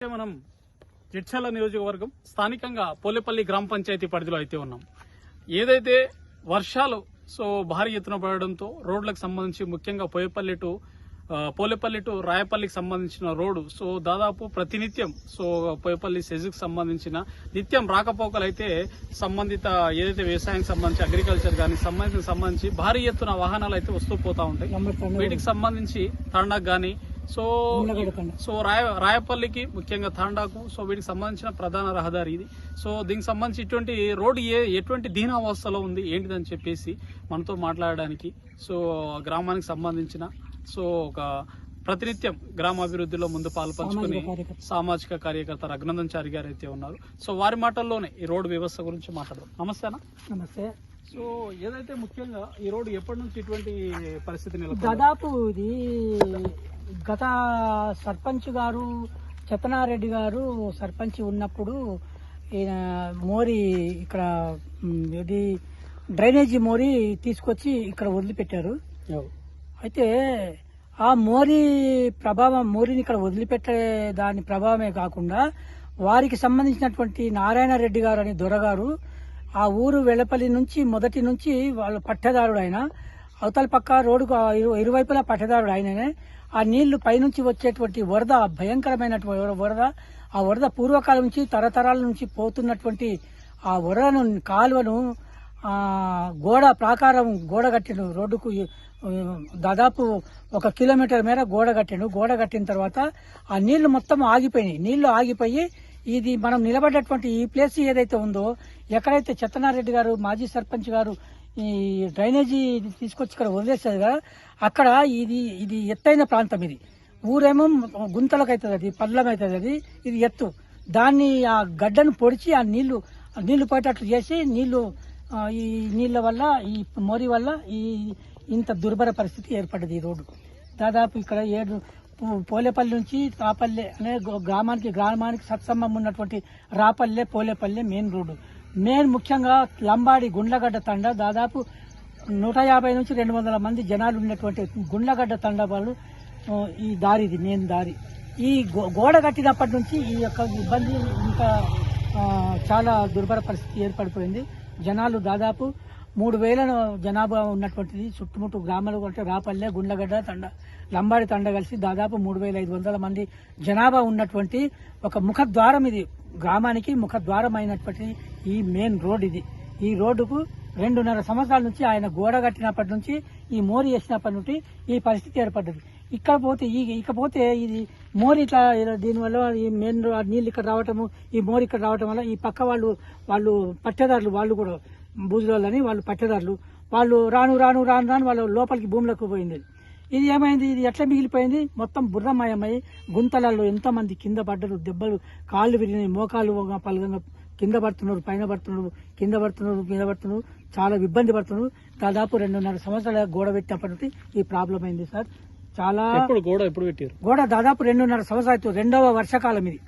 మనం జడ్చర్ల నియోజకవర్గం స్థానికంగా పోలేపల్లి గ్రామ పంచాయతీ పరిధిలో అయితే ఉన్నాం. ఏదైతే వర్షాలు సో భారీ ఎత్తున పడడంతో రోడ్లకు సంబంధించి ముఖ్యంగా పోయేపల్లి టు పోలేపల్లి టు రాయపల్లికి సంబంధించిన రోడ్డు సో దాదాపు ప్రతినిత్యం సో పోయేపల్లి సెజుకు సంబంధించిన నిత్యం రాకపోకలు అయితే సంబంధిత ఏదైతే వ్యవసాయానికి సంబంధించి అగ్రికల్చర్ కానీ సంబంధించిన సంబంధించి భారీ ఎత్తున వాహనాలు అయితే వస్తూ పోతా ఉంటాయి. వీటికి సంబంధించి తండాకు కానీ సో సో రాయ రాయపల్లికి ముఖ్యంగా తాండాకు సో వీటికి సంబంధించిన ప్రధాన రహదారి ఇది. సో దీనికి సంబంధించి ఇటువంటి రోడ్డు ఏ ఎటువంటి దీనావస్థలో ఉంది ఏంటిదని చెప్పేసి మనతో మాట్లాడడానికి సో గ్రామానికి సంబంధించిన సో ఒక ప్రతినిత్యం గ్రామాభివృద్ధిలో ముందు పాల్పంచుకుని సామాజిక కార్యకర్త. రఘునందన్ చారి గారు అయితే ఉన్నారు. సో వారి మాటల్లోనే ఈ రోడ్డు వ్యవస్థ గురించి మాట్లాడదాం. నమస్తేనా నమస్తే. సో ఏదైతే ముఖ్యంగా ఈ రోడ్డు ఎప్పటి నుంచి ఇటువంటి పరిస్థితి దాదాపు ఇది గత సర్పంచ్ గారు చెతనారెడ్డి గారు సర్పంచ్ ఉన్నప్పుడు ఈయన మోరి ఇక్కడ ఇది డ్రైనేజీ మోరి తీసుకొచ్చి ఇక్కడ వదిలిపెట్టారు. అయితే ఆ మోరి ప్రభావం మోరిని ఇక్కడ వదిలిపెట్టే దాని ప్రభావమే కాకుండా వారికి సంబంధించినటువంటి నారాయణ రెడ్డి గారు అని దొరగారు ఆ ఊరు వెళ్ళపల్లి నుంచి మొదటి నుంచి వాళ్ళ పట్టెదారుడు ఆయన. అవతల పక్క రోడ్డుకు ఇరు- ఇరువైపులా పట్టదారుడు ఆయననే. ఆ నీళ్ళు పైనుంచి వచ్చేటువంటి వరద భయంకరమైనటువంటి వరద ఆ వరద పూర్వకాలం నుంచి తరతరాల నుంచి పోతున్నటువంటి ఆ వరదను కాలువను ఆ గోడ ప్రాకారం గోడ కట్టిండు. రోడ్డుకు దాదాపు ఒక కిలోమీటర్ మేర గోడ కట్టిండు. గోడ కట్టిన తర్వాత ఆ నీళ్ళు మొత్తం ఆగిపోయినాయి. నీళ్ళు ఆగిపోయి ఇది మనం నిలబడ్డటువంటి ఈ ప్లేస్ ఏదైతే ఉందో ఎక్కడైతే చెత్తనారెడ్డి గారు మాజీ సర్పంచ్ గారు ఈ డ్రైనేజీ తీసుకొచ్చి ఇక్కడ వదిలేస్తారు కదా అక్కడ ఇది ఇది ఎత్తైన ప్రాంతం ఇది. ఊరేమో గుంతలకు అవుతుంది అది పల్లం అవుతుంది అది ఇది ఎత్తు. దాన్ని ఆ గడ్డను పొడిచి ఆ నీళ్ళు ఆ నీళ్ళు పోయేటట్లు చేసి నీళ్ళు ఈ నీళ్ళ వల్ల ఈ మోరి వల్ల ఈ ఇంత దుర్భర పరిస్థితి ఏర్పడ్డది ఈ రోడ్డు. దాదాపు ఇక్కడ ఏడు పోలేపల్లి నుంచి రాపల్లె అనే గో- గ్రామానికి గ్రామానికి సత్సంబంధం ఉన్నటువంటి Rapalle Polepalle main road. Main ముఖ్యంగా లంబాడి గుండ్లగడ్డ తండ దాదాపు నూట యాభై నుంచి రెండు వందల మంది జనాలు ఉన్నటువంటి గుండ్లగడ్డ తండ వాళ్ళు ఈ దారి ఇది మెయిన్ దారి. ఈ గో- గోడ కట్టినప్పటి నుంచి ఈ యొక్క ఇబ్బంది ఇంకా చాలా దుర్భర పరిస్థితి ఏర్పడిపోయింది. జనాలు దాదాపు మూడు వేల జనాభా ఉన్నటువంటిది చుట్టుముట్టు గ్రామాలు అంటే రాపల్లె గుండ్లగడ్డ తండ లంబాడి తండ కలిసి దాదాపు మూడు వేల ఐదు వందల మంది జనాభా ఉన్నటువంటి ఒక ముఖద్వారం ఇది. గ్రామానికి ముఖద్వారం అయినటువంటి ఈ మెయిన్ రోడ్ ఇది. ఈ రోడ్డుకు రెండున్నర సంవత్సరాల నుంచి ఆయన గోడ కట్టినప్పటి నుంచి ఈ మోరి వేసినప్పటి నుండి ఈ పరిస్థితి ఏర్పడ్డది. ఇక్కడ పోతే ఈ ఇకపోతే ఇది మోరి ఇట్లా దీనివల్ల ఈ మెయిన్ నీళ్ళు ఇక్కడ రావటము ఈ మోరి ఇక్కడ రావటం వల్ల ఈ పక్క వాళ్ళు వాళ్ళు పట్టేదారులు వాళ్ళు కూడా బూజులని వాళ్ళు పట్టేదారులు. వాళ్ళు రాను రాను రాను రాను వాళ్ళ లోపలికి భూమిలోకి పోయింది. ఇది ఏమైంది? ఇది ఎట్లా మిగిలిపోయింది? మొత్తం బుర్రమయమై గుంతలలో ఎంతమంది కింద పడ్డరు? దెబ్బలు కాళ్ళు విరిగినాయి మోకాలు పలుగంగా కింద పడుతున్నారు పైన పడుతున్నారు కింద పడుతున్నారు కింద పడుతున్నారు చాలా ఇబ్బంది పడుతున్నారు. దాదాపు రెండున్నర సంవత్సరాల గోడ పెట్టినప్పటి ఈ ప్రాబ్లం అయింది సార్. చాలా గోడ ఎప్పుడు పెట్టారు? గోడ దాదాపు రెండున్నర సంవత్సరాలు రెండవ వర్షాకాలం ఇది.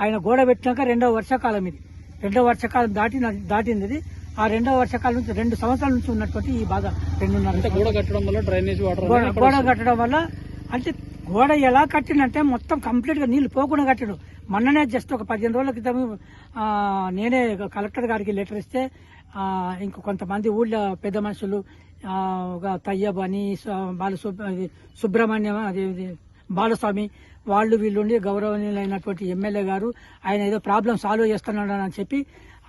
ఆయన గోడ పెట్టినాక రెండవ వర్షాకాలం ఇది. రెండవ వర్షాకాలం దాటి దాటింది ఇది. ఆ రెండవ వర్షాకాలం నుంచి రెండు సంవత్సరాల నుంచి ఉన్నటువంటి ఈ బాధ రెండున్నర అంటే గోడ కట్టడం వల్ల డ్రైనేజ్ వాటర్ గోడ కట్టడం వల్ల అంటే గోడ ఎలా కట్టినంటే మొత్తం కంప్లీట్గా నీళ్ళు పోకుండా కట్టడు మొన్ననే జస్ట్ ఒక పదిహేను రోజుల క్రితం నేనే కలెక్టర్ గారికి లెటర్ ఇస్తే ఇంక కొంతమంది ఊళ్ళో పెద్ద మనుషులు తయ్యబ్ అని బాల సుబ్రహ్మణ్యం అది బాలస్వామి వాళ్ళు వీళ్ళుండి గౌరవనీయులైనటువంటి ఎమ్మెల్యే గారు ఆయన ఏదో ప్రాబ్లం సాల్వ్ చేస్తున్నాడు అని చెప్పి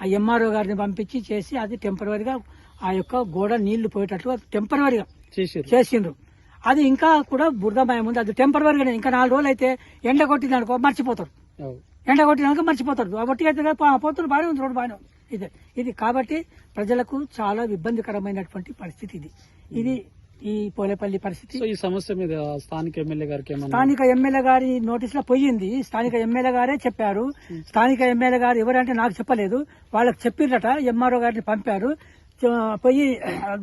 ఆ ఎంఆర్ఓ గారిని పంపించి చేసి అది టెంపరీగా ఆ యొక్క గోడ నీళ్ళు పోయేటట్లు టెంపరీగా చేసిండ్రు. అది ఇంకా కూడా బురదమయం ఉంది. అది టెంపరీగానే. ఇంకా నాలుగు రోజులు అయితే ఎండ కొట్టింది అనుకో మర్చిపోతారు ఎండ కొట్టినాక మర్చిపోతారు కాబట్టి అయితే పోతున్నారు బాగానే ఉంది రోడ్డు బాగానే ఉంది. ఇది ఇది కాబట్టి ప్రజలకు చాలా ఇబ్బందికరమైనటువంటి పరిస్థితి ఇది. ఇది ఈ పోలేపల్లి పరిస్థితి? సో ఈ సమస్య మీద స్థానిక ఎమ్మెల్యే గారికి స్థానిక ఎమ్మెల్యే గారి నోటీస్లో పోయింది. స్థానిక ఎమ్మెల్యే గారే చెప్పారు. స్థానిక ఎమ్మెల్యే గారు ఎవరంటే నాకు చెప్పలేదు. వాళ్ళకి చెప్పిరట ఎంఆర్ఓ గారిని పంపారు. పోయి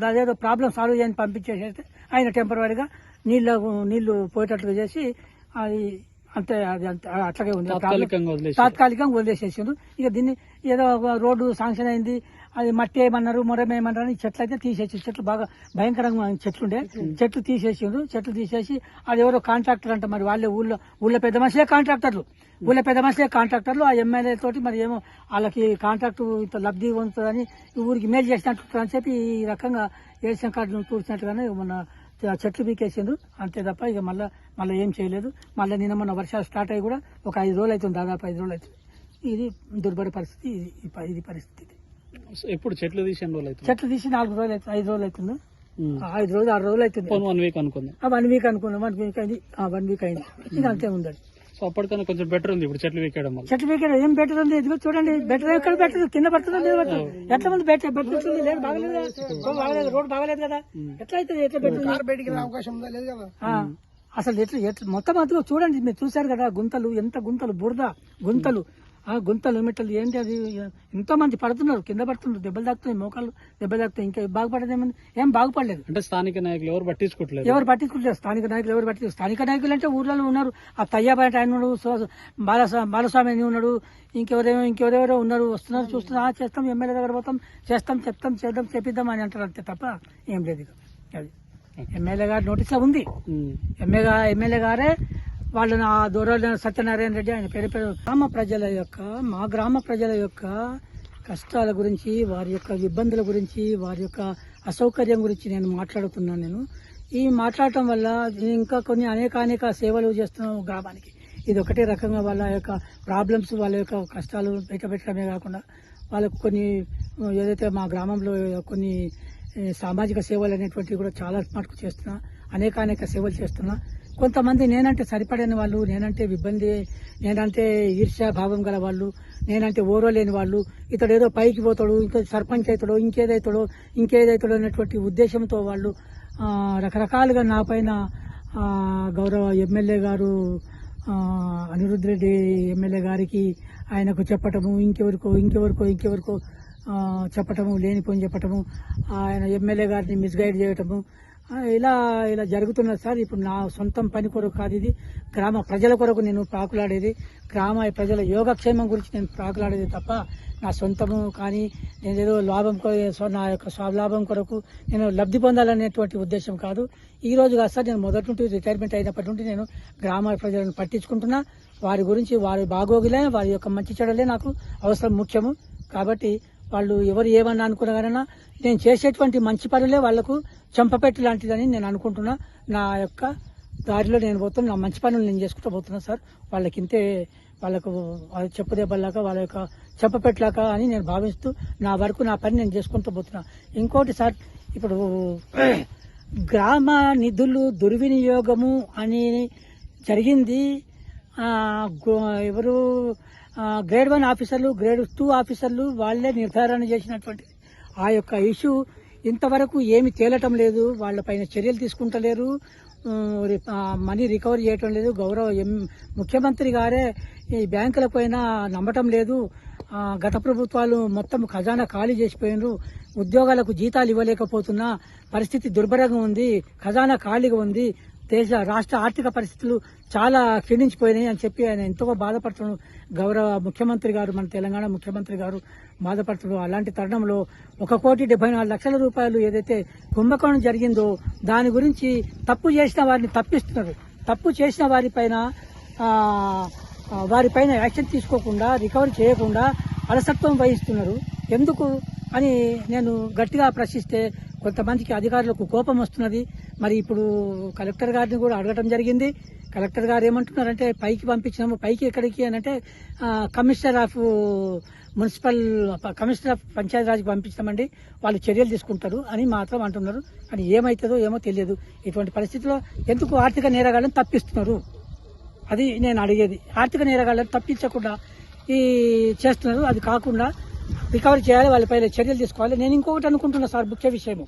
అదేదో ప్రాబ్లం సాల్వ్ చేయని పంపించేసేస్తే ఆయన టెంపరీగా నీళ్ళ నీళ్ళు పోయేటట్లుగా చేసి అది అంతే అది అట్లాగే ఉంది. తాత్కాలికంగా వదిలేసి తాత్కాలికంగా వదిలేసేసిండ్రు. ఇక దీన్ని ఏదో ఒక రోడ్డు శాంక్షన్ అయింది. అది మట్టి ఏమన్నారు మొరం ఏమన్నారు అని చెట్లు అయితే తీసేసి చెట్లు బాగా భయంకరంగా చెట్లు ఉండే చెట్లు తీసేసిండ్రు. చెట్లు తీసేసి అది ఎవరో కాంట్రాక్టర్ అంట మరి వాళ్ళే ఊళ్ళో ఊళ్ళో పెద్ద మనుషులే కాంట్రాక్టర్లు ఊళ్ళో పెద్ద మనుషులే కాంట్రాక్టర్లు ఆ ఎమ్మెల్యే తోటి మరి ఏమో వాళ్ళకి కాంట్రాక్ట్ ఇంత లబ్ధి పొందుతుందని ఊరికి మేలు చేసినట్టు అని చెప్పి ఈ రకంగా ఏషియన్ కార్డును తూర్చినట్టుగానే మొన్న చెట్లు పీకేసిండ్రు. అంతే తప్ప ఇక మళ్ళీ మళ్ళీ ఏం చేయలేదు. మళ్ళీ నిన్న మొన్న వర్షాలు స్టార్ట్ అయ్యి కూడా ఒక ఐదు రోజులు అవుతుంది దాదాపు ఐదు రోజులు అవుతుంది. ఇది దుర్భర పరిస్థితి ఇది ఇది పరిస్థితి. ఎప్పుడు చెట్లు తీసిన రోజులు అవుతుంది చెట్లు తీసి నాలుగు రోజులు అవుతుంది ఐదు రోజులు అవుతుంది ఆ, ఐదు రోజులు ఆరు రోజులు అవుతుంది వన్ వీక్ అనుకుందాం. ఆ, వన్ వీక్ అనుకున్నాం వన్ వీక్ అయింది ఆ, వన్ వీక్ అయింది. ఇది అంతే ఉందండి సో అప్పటికన్నా కొంచెం బెటర్ ఉంది ఇప్పుడు చెట్లు వీకేయడం చెట్టు పీకే ఏం బెటర్ ఉంది? ఇదిగో చూడండి బెటర్ ఎక్కడ బెటర్ కింద పడుతుందో లేదు పడుతుంది. ఎట్లా ఉంది బెటర్ బెటర్ ఉంటుంది. లేదు బాగలేదు రోడ్ బాగలేదు రోడ్ బాగలేదు కదా. ఎట్లా అవుతుంది? ఎట్లా బెటర్ అవకాశం ఉందా? లేదు కదా. ఆ, అసలు ఎట్లా ఎట్లా మొత్తం అదిగో చూడండి మీరు చూశారు కదా గుంతలు ఎంత గుంతలు బురద గుంతలు. ఆ గుంతలు మెట్టలు ఏంటి అది? ఎంతో మంది పడుతున్నారు కింద పడుతున్నారు దెబ్బలు తాకుతున్నాయి మోకాళ్ళు దెబ్బలు తాకుతాయి ఇంకా బాగుపడదేమని ఏం బాగుపడలేదు అంటే స్థానిక నాయకులు ఎవరు పట్టించుకోవట్లేదు? ఎవరు పట్టించుకుంటారు స్థానిక నాయకులు ఎవరు పట్టించు స్థానిక నాయకులు అంటే ఊర్లలో ఉన్నారు. ఆ తయ్యాబాయట ఆయన ఉన్నాడు సో- బాలస్వా- బాలస్వామి అని ఉన్నాడు ఇంకెవరేమో ఇంకెవరెవరో ఉన్నారు వస్తున్నారు చూస్తున్నారు. ఆ చేస్తాం ఎమ్మెల్యే దగ్గర పోతాం చేస్తాం చెప్తాం చేద్దాం చెప్పిద్దాం అని అంటారు అంతే తప్ప ఏం లేదు ఇక. అది. ఎమ్మెల్యే గారి నోటీస్లో ఉంది. ఎమ్మెల్యే ఎమ్మెల్యే గారే వాళ్ళని నా దూరంలో సత్యనారాయణ రెడ్డి ఆయన పేరు పేరు గ్రామ ప్రజల యొక్క మా గ్రామ ప్రజల యొక్క కష్టాల గురించి వారి యొక్క ఇబ్బందుల గురించి వారి యొక్క అసౌకర్యం గురించి నేను మాట్లాడుతున్నాను నేను. ఈ మాట్లాడటం వల్ల ఇంకా కొన్ని అనేక అనేక సేవలు చేస్తున్నాం గ్రామానికి. ఇది ఒకటే రకంగా వాళ్ళ యొక్క ప్రాబ్లమ్స్ వాళ్ళ యొక్క కష్టాలు బయటపెట్టడమే కాకుండా వాళ్ళకు కొన్ని ఏదైతే మా గ్రామంలో కొన్ని సామాజిక సేవలు అనేటువంటివి కూడా చాలా మటుకు చేస్తున్నా అనేక అనేక సేవలు చేస్తున్నా. కొంతమంది నేనంటే సరిపడని వాళ్ళు నేనంటే ఇబ్బంది నేనంటే ఈర్ష్యా భావం గల వాళ్ళు నేనంటే ఓరోలేని వాళ్ళు ఇతడు ఏదో పైకి పోతాడు ఇంకో సర్పంచ్ అవుతాడో ఇంకేదైతాడో ఇంకేదైతాడో అనేటువంటి ఉద్దేశంతో వాళ్ళు రకరకాలుగా నా పైన గౌరవ ఎమ్మెల్యే గారు ఆ, అనిరుద్ధ్ రెడ్డి ఎమ్మెల్యే గారికి ఆయనకు చెప్పటము ఇంకెవరికో ఇంకెవరికో ఇంకెవరికో చెప్పటము లేనిపోని చెప్పటము ఆయన ఎమ్మెల్యే గారిని మిస్గైడ్ చేయటము ఇలా ఇలా జరుగుతున్నది సార్. ఇప్పుడు నా సొంతం పని కొరకు కాదు ఇది. గ్రామ ప్రజల కొరకు నేను ప్రాకులాడేది గ్రామ ప్రజల యోగక్షేమం గురించి నేను ప్రాకులాడేది తప్ప నా సొంతము కానీ నేను ఏదో లాభం సో నా యొక్క స్వలాభం కొరకు నేను లబ్ధి పొందాలనేటువంటి ఉద్దేశం కాదు. ఈ రోజు కాదు సార్ నేను మొదటి నుండి రిటైర్మెంట్ అయినప్పటి నుండి నేను గ్రామ ప్రజలను పట్టించుకుంటున్నా. వారి గురించి వారి బాగోగులే వారి యొక్క మంచి చెడలే నాకు అవసరం ముఖ్యము. కాబట్టి వాళ్ళు ఎవరు ఏమన్నా అనుకున్నా కానీ నేను చేసేటువంటి మంచి పనులే వాళ్ళకు చెంపపెట్టు లాంటిదని నేను అనుకుంటున్నా. నా యొక్క దారిలో నేను పోతున్నా నా మంచి పనులు నేను చేసుకుంటూ పోతున్నా సార్. వాళ్ళకి ఇంతే వాళ్ళకు వాళ్ళ చెప్పు దెబ్బలాగా వాళ్ళ యొక్క చెప్పపెట్టలాక అని నేను భావిస్తూ నా వరకు నా పని నేను చేసుకుంటూ పోతున్నా. ఇంకోటి సార్ ఇప్పుడు గ్రామ నిధులు దుర్వినియోగము అని జరిగింది. ఎవరు గ్రేడ్ వన్ ఆఫీసర్లు గ్రేడ్ టూ ఆఫీసర్లు వాళ్ళే నిర్ధారణ చేసినటువంటి ఆ యొక్క ఇష్యూ ఇంతవరకు ఏమి తేలటం లేదు. వాళ్ళపైన చర్యలు తీసుకుంటలేరు. మనీ రికవరీ చేయటం లేదు. గౌరవ ముఖ్యమంత్రి గారే ఈ బ్యాంకుల పైన నమ్మటం లేదు. గత ప్రభుత్వాలు మొత్తం ఖజానా ఖాళీ చేసిపోయినారు. ఉద్యోగాలకు జీతాలు ఇవ్వలేకపోతున్నా పరిస్థితి దుర్భరంగా ఉంది. ఖజానా ఖాళీగా ఉంది. దేశ రాష్ట్ర ఆర్థిక పరిస్థితులు చాలా క్షీణించిపోయినాయి అని చెప్పి ఆయన ఎంతో బాధపడుతున్నాడు గౌరవ ముఖ్యమంత్రి గారు మన తెలంగాణ ముఖ్యమంత్రి గారు బాధపడుతున్నాడు అలాంటి తరుణంలో ఒక కోటి డెబ్బై నాలుగు లక్షల రూపాయలు ఏదైతే కుంభకోణం జరిగిందో దాని గురించి తప్పు చేసిన వారిని తప్పిస్తున్నారు. తప్పు చేసిన వారిపైన వారిపైన యాక్షన్ తీసుకోకుండా రికవరీ చేయకుండా అలసత్వం వహిస్తున్నారు. ఎందుకు అని నేను గట్టిగా ప్రశ్నిస్తే కొంతమందికి అధికారులకు కోపం వస్తున్నది. మరి ఇప్పుడు కలెక్టర్ గారిని కూడా అడగటం జరిగింది. కలెక్టర్ గారు ఏమంటున్నారంటే పైకి పంపించినాము పైకి ఎక్కడికి? అని అంటే commissioner of municipal commissioner of పంచాయతీరాజ్కి పంపించినామండి. వాళ్ళు చర్యలు తీసుకుంటారు అని మాత్రం అంటున్నారు. కానీ ఏమవుతుందో ఏమో తెలియదు. ఇటువంటి పరిస్థితిలో ఎందుకు ఆర్థిక నేరగాళ్ళని తప్పిస్తున్నారు? అది నేను అడిగేది. ఆర్థిక నేరగాళ్ళని తప్పించకుండా ఈ చేస్తున్నారు. అది కాకుండా రికవరీ చేయాలి వాళ్ళపైన చర్యలు తీసుకోవాలి. నేను ఇంకొకటి అనుకుంటున్నా సార్ ముఖ్య విషయము.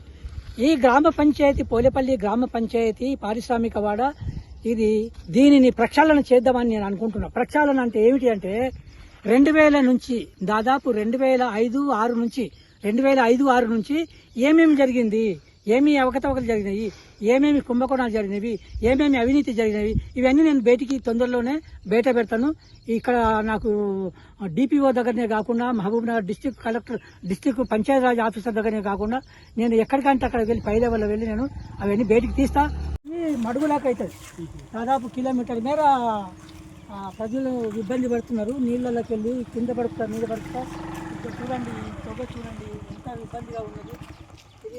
ఈ గ్రామ పంచాయతీ పోలేపల్లి గ్రామ పంచాయతీ పారిశ్రామిక వాడ ఇది దీనిని ప్రక్షాళన చేద్దామని నేను అనుకుంటున్నా. ప్రక్షాళన అంటే ఏమిటి అంటే రెండు వేల నుంచి దాదాపు రెండు వేల ఐదు ఆరు నుంచి రెండు వేల ఐదు ఆరు నుంచి ఏమేమి జరిగింది? ఏమి అవకతవకలు జరిగినాయి? ఏమేమి కుంభకోణాలు జరిగినవి ఏమేమి అవినీతి జరిగినవి ఇవన్నీ నేను బయటికి తొందరలోనే బయట పెడతాను. ఇక్కడ నాకు డిపిఓ దగ్గరనే కాకుండా Mahabubnagar district collector district Panchayati Raj officer దగ్గరనే కాకుండా నేను ఎక్కడికంటే అక్కడ వెళ్ళి పై లెవెల్లో వెళ్ళి నేను అవన్నీ బయటికి తీస్తా. ఇది మడుగులాగా అవుతుంది. దాదాపు కిలోమీటర్ మేర ప్రజలు ఇబ్బంది పడుతున్నారు. నీళ్ళలోకి వెళ్ళి కింద పడుతున్నారు మీద పడుతా చూడండి చూడండి ఎంత ఇబ్బందిగా ఉన్నది.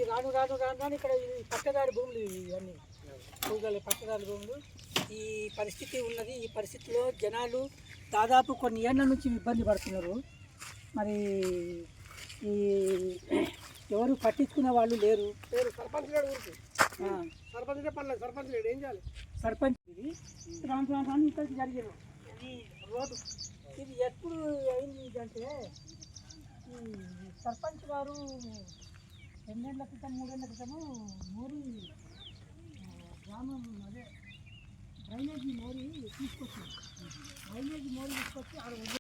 రాను రాను రాను రాను. ఇక్కడ ఈ పట్టదారి భూములు ఇవన్నీ భూగల పట్టదారి భూములు. ఈ పరిస్థితి ఉన్నది. ఈ పరిస్థితిలో జనాలు దాదాపు కొన్ని ఏళ్ళ నుంచి ఇబ్బంది పడుతున్నారు. మరి ఈ ఎవరు పట్టించుకునే వాళ్ళు లేరు. సర్పంచ్ సర్పంచ్ చెప్పాలి సర్పంచ్ లేడు. ఏం చేయాలి? సర్పంచ్ ఇది. రాను రాను రాను ఇక్కడికి జరిగారు. ఈ రోడ్డు. ఇది ఎప్పుడు అయింది అంటే ఈ సర్పంచ్ గారు రెండేళ్ళ క్రితం మూడేళ్ళ క్రితము మోరీ గ్రామం అదే డ్రైనేజీ మోరీ తీసుకొచ్చింది డ్రైనేజీ మోరీ తీసుకొచ్చి ఆడ